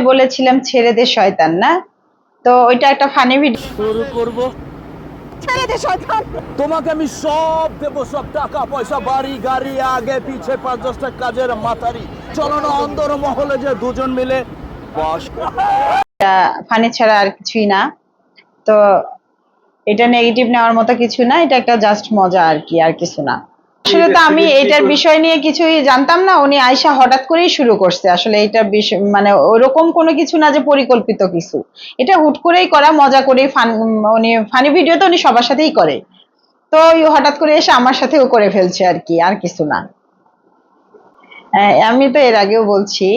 সময় বলেছিলাম ছেড়ে দে শয়তান না? তো ওইটা একটা ফানি ভিডিও শুরু করব। ছেড়ে দে শয়তান। তোমাকে আমি সব দেবো সব টাকা পয়সা বাড়ি গাড়ি আগে পিছে পাঁচ দশটা কাজের মাথারি। চলো না অন্দর মহলে যে দুজন মিলে বাস ফানি ছাড়া আর কিছুই না। তো এটা নেগেটিভ নেওয়ার মতো কিছু না এটা একটা জাস্ট মজা আর কি আর কিছু না। আসলে তো আমি এটার বিষয় নিয়ে কিছুই জানতাম না। উনি আয়সা হঠাৎ করেই শুরু করছে। আসলে এটা মানে ওরকম কোনো কিছু না যে পরিকল্পিত কিছু। এটা হুট করেই করা মজা করেই ফান উনি ফানি ভিডিও তো উনি সবার সাথেই করে। তো ওই হঠাৎ করে এসে আমার সাথেও করে ফেলছে আর কি আর কিছু না। হ্যাঁ, আমি তো এর আগেও বলছি।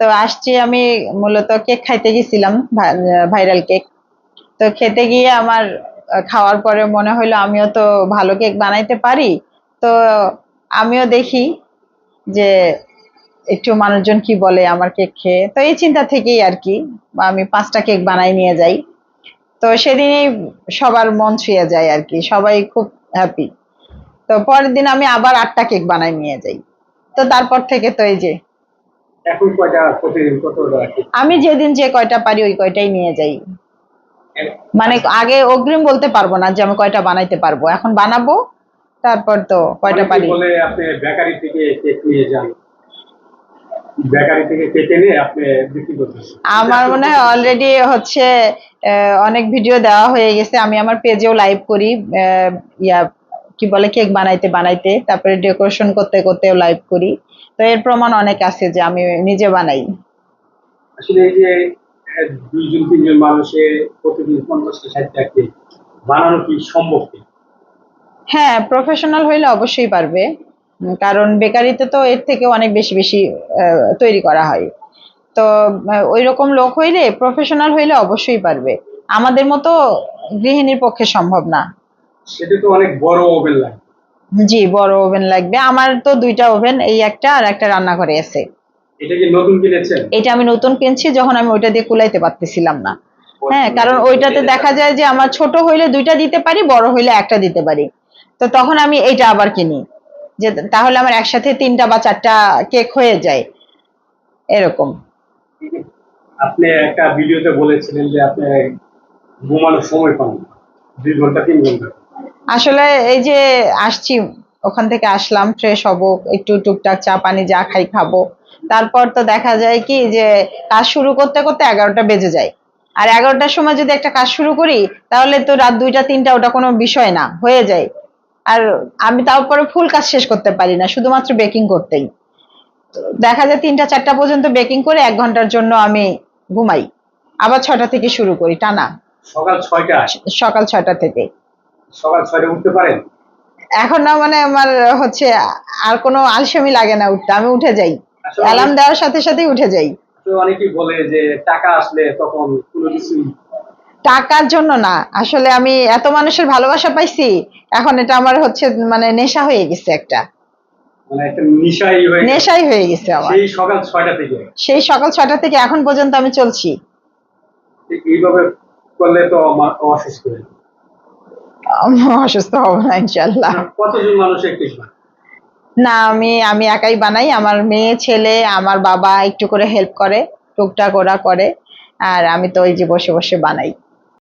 তো আসছি আমি মূলত কেক খাইতে গেছিলাম ভাইরাল কেক। তো খেতে গিয়ে আমার খাওয়ার পরে মনে হলো আমিও তো ভালো কেক বানাইতে পারি। তো আমিও দেখি যে একটু মানুষজন কি বলে আমার কেক খেয়ে। তো এই চিন্তা থেকেই আর কি আমি পাঁচটা কেক বানাই নিয়ে যাই। তো সেদিনই সবার মন ছুঁয়ে যায় আর কি সবাই খুব হ্যাপি তো পরের দিন আমি আবার আটটা কেক বানাই নিয়ে যাই। তো তারপর থেকে তো এই যে এখন কয়টা প্রতিদিন কত আমি যেদিন যে কয়টা পারি ওই কয়টাই নিয়ে যাই। মানে আগে অগ্রিম বলতে পারব না যে আমি কয়টা বানাইতে পারব। এখন বানাবো তারপর তো কয়টা পারি বলে আপনি বেকারি থেকে কেক নিয়ে যান। বেকারি থেকে কেটে নিয়ে আপনি বিক্রি করতেছেন। আমার মনে হয় অলরেডি হচ্ছে অনেক ভিডিও দেওয়া হয়ে গেছে। আমি আমার পেজেও লাইভ করি ইয়া কি বলে কেক বানাইতে বানাইতে। তারপরে ডেকোরেশন করতে করতেও লাইভ করি। তো এর প্রমাণ অনেক আছে যে আমি নিজে বানাই। আসলে এই যে দুইজন তিনজন মানুষে প্রতিদিন পঞ্চাশটা ষাটটা কেক বানানো কি সম্ভব হ্যাঁ প্রফেশনাল হইলে অবশ্যই পারবে। কারণ বেকারিতে তো এর থেকে অনেক বেশি বেশি আহ, তৈরি করা হয়। তো ওই রকম লোক হইলে প্রফেশনাল হইলে অবশ্যই পারবে। আমাদের মতো গৃহিণীর পক্ষে সম্ভব না। সেটা তো অনেক বড় ওভেন লাগে জি বড় ওভেন লাগবে। আমার তো দুইটা ওভেন এই একটা আর একটা রান্নাঘরে আছে। এটা কি নতুন কিনেছেন? এটা আমি নতুন কিনছি যখন আমি ওইটা দিয়ে কুলাইতে পারতেছিলাম না। হ্যাঁ কারণ ওইটাতে দেখা যায় যে আমার ছোট হইলে দুইটা দিতে পারি বড় হইলে একটা দিতে পারি। তো তখন আমি এইটা আবার কিনি। যে তাহলে আমার একসাথে তিনটা বা চারটা কেক হয়ে যায়। এরকম। আপনি একটা ভিডিওতে বলেছিলেন যে আপনি ঘুমানোর সময় পান দুই ঘণ্টা তিন ঘণ্টা। আসলে এই যে আসছি ওখান থেকে আসলাম ফ্রেশ হব একটু টুকটাক চা পানি যা খাই খাব। তারপর তো দেখা যায় কি যে কাজ শুরু করতে করতে এগারোটা বেজে যায়। আর এগারোটার সময় যদি একটা কাজ শুরু করি তাহলে তো রাত দুইটা তিনটা ওটা কোনো বিষয় না হয়ে যায়। আর আমি তারপরে ফুল কাজ শেষ করতে পারি না শুধুমাত্র বেকিং করতেই। দেখা যায় তিনটা চারটা পর্যন্ত বেকিং করে এক ঘণ্টার জন্য আমি ঘুমাই। আবার ছটা থেকে শুরু করি টানা। সকাল ছয়টা? সকাল ছয়টা থেকে। সকাল ছয়টা উঠতে পারেন? এখন না মানে আমার হচ্ছে আর কোনো আলসেমি লাগে না উঠতে আমি উঠে যাই। অ্যালার্ম দেওয়ার সাথে সাথেই উঠে যাই। অনেকেই বলে যে টাকা আসলে তখন কোনো কিছু টাকার জন্য না। আসলে আমি এত মানুষের ভালোবাসা পাইছি এখন এটা আমার হচ্ছে মানে নেশা হয়ে গেছে একটা। মানে নিশাই হয়ে গেছে। আমার। সেই সকাল ছয়টা থেকে? সেই সকাল ছয়টা থেকে এখন পর্যন্ত আমি চলছি। এইভাবে করলে তো অসুস্থ অসুস্থ হব না ইনশাল্লাহ কতজন মানুষ একটি না আমি আমি একাই বানাই। আমার মেয়ে ছেলে আমার বাবা একটু করে হেল্প করে টুকটাক ওরা করে। আর আমি তো ওই যে বসে বসে বানাই।